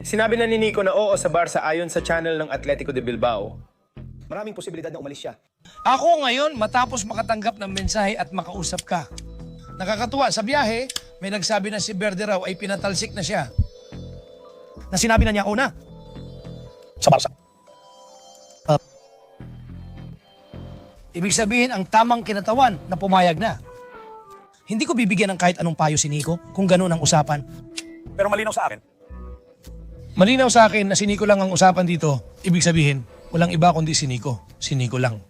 Sinabi na ni Nico na oo sa Barca ayon sa channel ng Atletico de Bilbao. Maraming posibilidad na umalis siya. Ako ngayon, matapos makatanggap ng mensahe at makausap ka. Nakakatuwa, sa biyahe, may nagsabi na si Verde raw ay pinatalsik na siya. Na sinabi na niya una. Sa Barca. Uh, ibig sabihin, ang tamang kinatawan na pumayag na. Hindi ko bibigyan ng kahit anong payo si Nico kung ganun ang usapan. Pero malinaw sa akin, Malinaw sa akin na si Nico lang ang usapan dito. Ibig sabihin, walang iba kundi si Nico. Si Nico lang.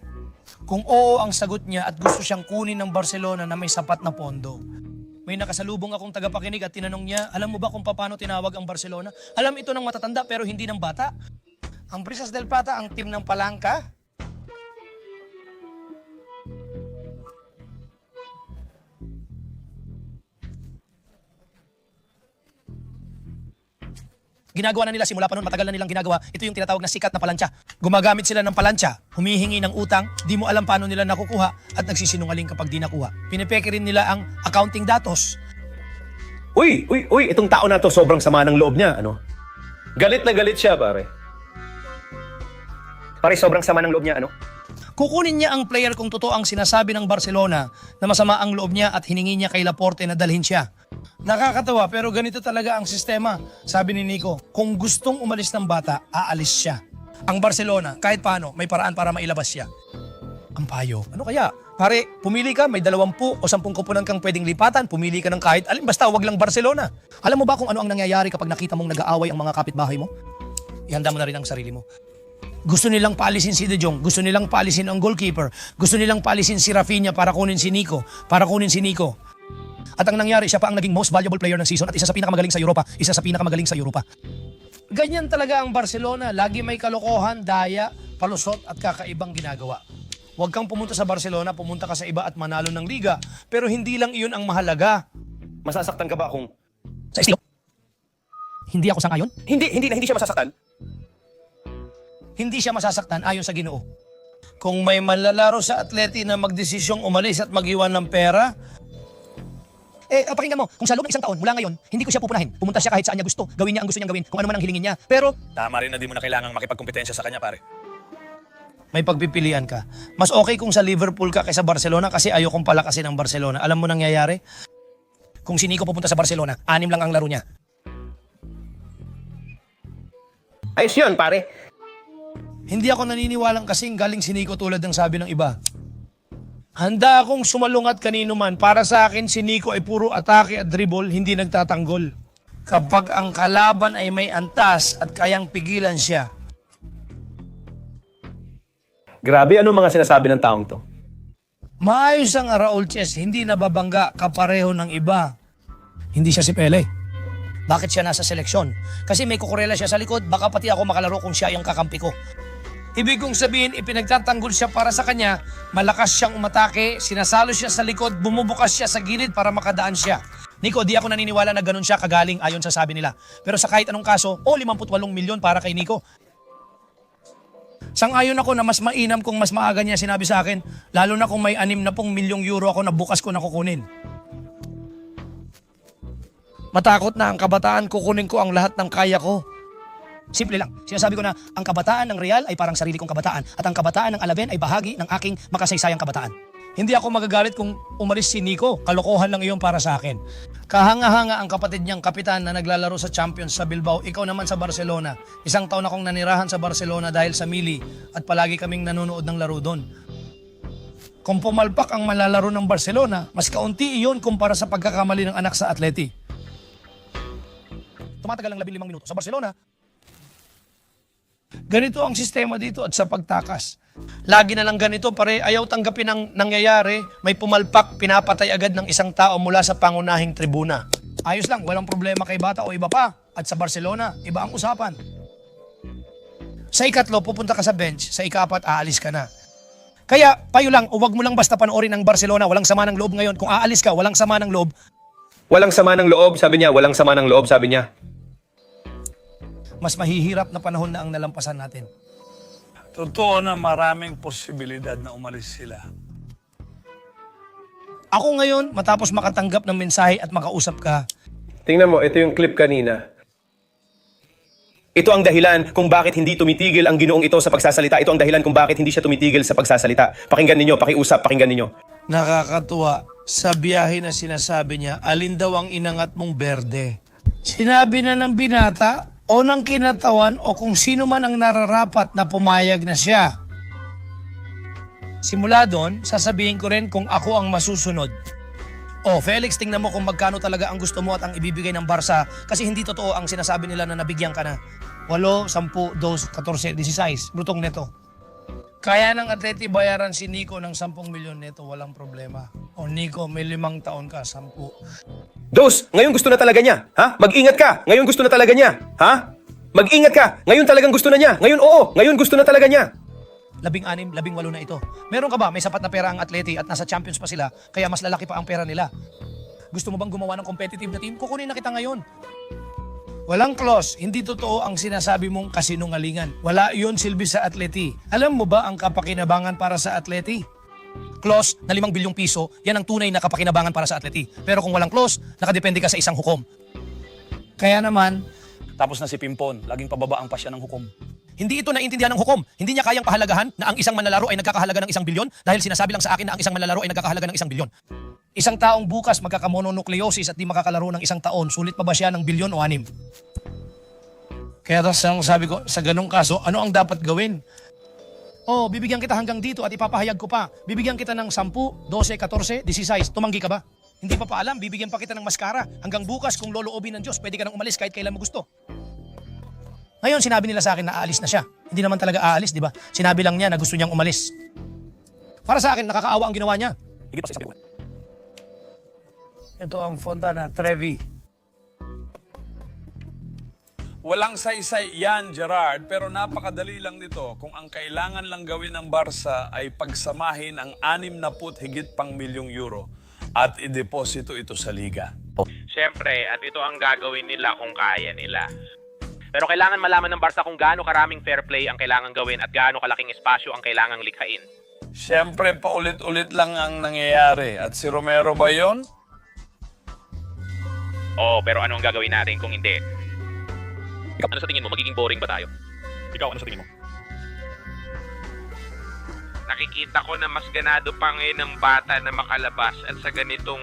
Kung oo ang sagot niya at gusto siyang kunin ng Barcelona na may sapat na pondo, may nakasalubong akong tagapakinig at tinanong niya, alam mo ba kung paano tinawag ang Barcelona? Alam ito ng matatanda pero hindi ng bata. Ang Brisas del Plata ang team ng Palangka. Ginagawa na nila simula pa noon, matagal na nilang ginagawa. Ito yung tinatawag na sikat na palansya. Gumagamit sila ng palansya, humihingi ng utang, di mo alam paano nila nakukuha at nagsisinungaling kapag di nakuha. Pinipeke rin nila ang accounting datos. Uy, uy, uy, itong tao na to sobrang sama ng loob niya, ano? Galit na galit siya, pare. Pare, sobrang sama ng loob niya, ano? Kukunin niya ang player kung totoo ang sinasabi ng Barcelona na masama ang loob niya at hiningi niya kay Laporte na dalhin siya. Nakakatawa pero ganito talaga ang sistema. Sabi ni Nico, kung gustong umalis ng bata, aalis siya. Ang Barcelona, kahit paano, may paraan para mailabas siya. Ang payo. Ano kaya? Pare, pumili ka, may dalawampu o sampung kupunan kang pwedeng lipatan, pumili ka ng kahit alin, basta wag lang Barcelona. Alam mo ba kung ano ang nangyayari kapag nakita mong nag-aaway ang mga kapitbahay mo? Ihanda mo na rin ang sarili mo. Gusto nilang paalisin si De Jong, gusto nilang paalisin ang goalkeeper, gusto nilang paalisin si Rafinha para kunin si Nico, para kunin si Nico. At ang nangyari, siya pa ang naging most valuable player ng season at isa sa pinakamagaling sa Europa, isa sa pinakamagaling sa Europa. Ganyan talaga ang Barcelona, lagi may kalokohan, daya, palusot at kakaibang ginagawa. Huwag kang pumunta sa Barcelona, pumunta ka sa iba at manalo ng liga. Pero hindi lang iyon ang mahalaga. Masasaktan ka ba kung... Sa estilo, hindi ako sangayon, Hindi, hindi na, hindi siya masasaktan. Hindi siya masasaktan ayon sa ginoo. Kung may malalaro sa atleti na magdesisyong umalis at mag-iwan ng pera, eh, ah, pakinggan mo, kung sa loob ng isang taon, mula ngayon, hindi ko siya pupunahin. Pumunta siya kahit saan niya gusto. Gawin niya ang gusto niyang gawin, kung ano man ang hilingin niya. Pero, tama rin na di mo na kailangang makipagkompetensya sa kanya, pare. may pagpipilian ka. Mas okay kung sa Liverpool ka kaysa Barcelona kasi ayokong palakasin ng Barcelona. Alam mo nangyayari? Kung si Nico pupunta sa Barcelona, anim lang ang laro niya. Ayos yun, pare. Hindi ako naniniwalang kasing galing si Nico tulad ng sabi ng iba. Handa akong sumalungat kanino man. Para sa akin, si Nico ay puro atake at dribble, hindi nagtatanggol. Kapag ang kalaban ay may antas at kayang pigilan siya, Grabe, ano mga sinasabi ng taong to? maayos ang Raul Chess, hindi nababangga kapareho ng iba. Hindi siya si Pele. Bakit siya nasa seleksyon? Kasi may kukurela siya sa likod, baka pati ako makalaro kung siya yung kakampi ko. Ibig kong sabihin, ipinagtatanggol siya para sa kanya, malakas siyang umatake, sinasalo siya sa likod, bumubukas siya sa gilid para makadaan siya. Nico, di ako naniniwala na ganun siya kagaling ayon sa sabi nila. Pero sa kahit anong kaso, o 58 milyon para kay Nico. Sang-ayon ako na mas mainam kung mas maaga niya sinabi sa akin, lalo na kung may anim na pong milyong euro ako na bukas ko na kukunin. Matakot na ang kabataan, kukunin ko ang lahat ng kaya ko. Simple lang. Sinasabi ko na ang kabataan ng Real ay parang sarili kong kabataan at ang kabataan ng Alaben ay bahagi ng aking makasaysayang kabataan. Hindi ako magagalit kung umalis si Nico. Kalokohan lang iyon para sa akin. Kahanga-hanga ang kapatid niyang kapitan na naglalaro sa Champions sa Bilbao. Ikaw naman sa Barcelona. Isang taon akong nanirahan sa Barcelona dahil sa Mili at palagi kaming nanonood ng laro doon. Kung pumalpak ang malalaro ng Barcelona, mas kaunti iyon kumpara sa pagkakamali ng anak sa Atleti. Tumatagal ng 15 minuto sa Barcelona, Ganito ang sistema dito at sa pagtakas. Lagi na lang ganito, pare, ayaw tanggapin ang nangyayari, may pumalpak, pinapatay agad ng isang tao mula sa pangunahing tribuna. Ayos lang, walang problema kay bata o iba pa. At sa Barcelona, iba ang usapan. Sa ikatlo, pupunta ka sa bench. Sa ikaapat, aalis ka na. Kaya, payo lang, huwag mo lang basta panoorin ang Barcelona. Walang sama ng loob ngayon. Kung aalis ka, walang sama ng loob. Walang sama ng loob, sabi niya. Walang sama ng loob, sabi niya. Mas mahihirap na panahon na ang nalampasan natin. Totoo na maraming posibilidad na umalis sila. Ako ngayon, matapos makatanggap ng mensahe at makausap ka, Tingnan mo, ito yung clip kanina. Ito ang dahilan kung bakit hindi tumitigil ang ginoong ito sa pagsasalita. Ito ang dahilan kung bakit hindi siya tumitigil sa pagsasalita. Pakinggan ninyo, pakiusap, pakinggan ninyo. Nakakatuwa. Sa biyahe na sinasabi niya, alin daw ang inangat mong berde? Sinabi na ng binata o ng kinatawan o kung sino man ang nararapat na pumayag na siya. Simula doon, sasabihin ko rin kung ako ang masusunod. Oh, Felix, tingnan mo kung magkano talaga ang gusto mo at ang ibibigay ng Barca kasi hindi totoo ang sinasabi nila na nabigyan ka na. 8, 10, 2, 14, 16. Brutong neto. Kaya ng atleti bayaran si Nico ng 10 milyon neto, walang problema. O Nico, may limang taon ka, 10. Dos, ngayon gusto na talaga niya. Ha? Mag-ingat ka. Ngayon gusto na talaga niya. Ha? Mag-ingat ka. Ngayon talagang gusto na niya. Ngayon oo. Ngayon gusto na talaga niya. Labing anim, labing walo na ito. Meron ka ba? May sapat na pera ang atleti at nasa champions pa sila, kaya mas lalaki pa ang pera nila. Gusto mo bang gumawa ng competitive na team? Kukunin na kita ngayon. Walang clause, hindi totoo ang sinasabi mong kasinungalingan. Wala yon silbi sa atleti. Alam mo ba ang kapakinabangan para sa atleti? Clause na 5 bilyong piso, yan ang tunay na kapakinabangan para sa atleti. Pero kung walang clause, nakadepende ka sa isang hukom. Kaya naman, Tapos na si Pimpon, laging pababa ang pasya ng hukom. Hindi ito naintindihan ng hukom. Hindi niya kayang pahalagahan na ang isang manlalaro ay nagkakahalaga ng isang bilyon dahil sinasabi lang sa akin na ang isang manlalaro ay nagkakahalaga ng isang bilyon. Isang taong bukas magkakamononucleosis at di makakalaro ng isang taon, sulit pa ba siya ng bilyon o anim? Kaya tapos ang sabi ko, sa ganong kaso, ano ang dapat gawin? Oh, bibigyan kita hanggang dito at ipapahayag ko pa. Bibigyan kita ng 10, 12, 14, 16. Tumanggi ka ba? Hindi pa pa alam, bibigyan pa kita ng maskara. Hanggang bukas, kung loloobin ng Diyos, pwede ka nang umalis kahit kailan mo gusto. Ngayon, sinabi nila sa akin na aalis na siya. Hindi naman talaga aalis, di ba? Sinabi lang niya na gusto niyang umalis. Para sa akin, nakakaawa ang ginawa niya. Higit pa sa ko. Ito ang Fontana, Trevi. Walang saysay yan, Gerard, pero napakadali lang nito kung ang kailangan lang gawin ng Barca ay pagsamahin ang anim na put higit pang milyong euro at ideposito ito sa liga. Siyempre, at ito ang gagawin nila kung kaya nila. Pero kailangan malaman ng Barca kung gaano karaming fair play ang kailangan gawin at gaano kalaking espasyo ang kailangang likhain. Siyempre, paulit-ulit lang ang nangyayari. At si Romero ba yon? Oo, pero ano ang gagawin natin kung hindi? Ano sa tingin mo? Magiging boring ba tayo? Ikaw, ano sa tingin mo? Nakikita ko na mas ganado pa ngayon ng bata na makalabas at sa ganitong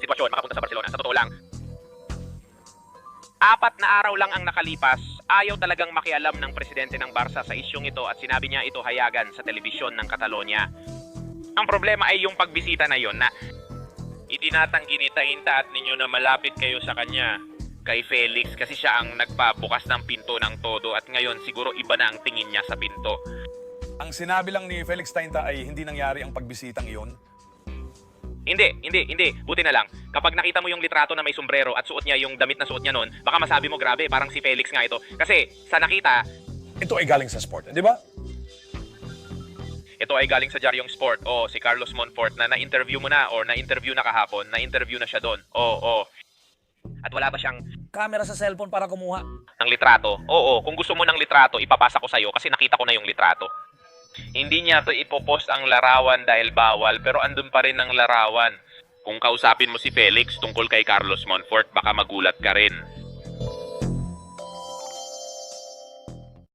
sitwasyon makapunta sa Barcelona. Sa totoo lang, apat na araw lang ang nakalipas, ayaw talagang makialam ng presidente ng Barca sa isyong ito at sinabi niya ito hayagan sa telebisyon ng Catalonia. Ang problema ay yung pagbisita na yon na itinatanggi ni Tahinta at ninyo na malapit kayo sa kanya kay Felix kasi siya ang nagpabukas ng pinto ng todo at ngayon siguro iba na ang tingin niya sa pinto. Ang sinabi lang ni Felix Tainta ay hindi nangyari ang pagbisitang iyon. Hindi, hindi, hindi. Buti na lang. Kapag nakita mo yung litrato na may sombrero at suot niya yung damit na suot niya noon, baka masabi mo grabe, parang si Felix nga ito. Kasi sa nakita, Ito ay galing sa sport, di ba? Ito ay galing sa Diaryong Sport. O, si Carlos Monfort na na-interview mo na or na-interview na kahapon, na-interview na siya doon. Oo, oo. At wala ba siyang camera sa cellphone para kumuha. ng litrato? Oo, kung gusto mo ng litrato, ipapasa ko sa'yo kasi nakita ko na yung litrato. Hindi niya to ipopost ang larawan dahil bawal, pero andun pa rin ang larawan. Kung kausapin mo si Felix tungkol kay Carlos Monfort, baka magulat ka rin.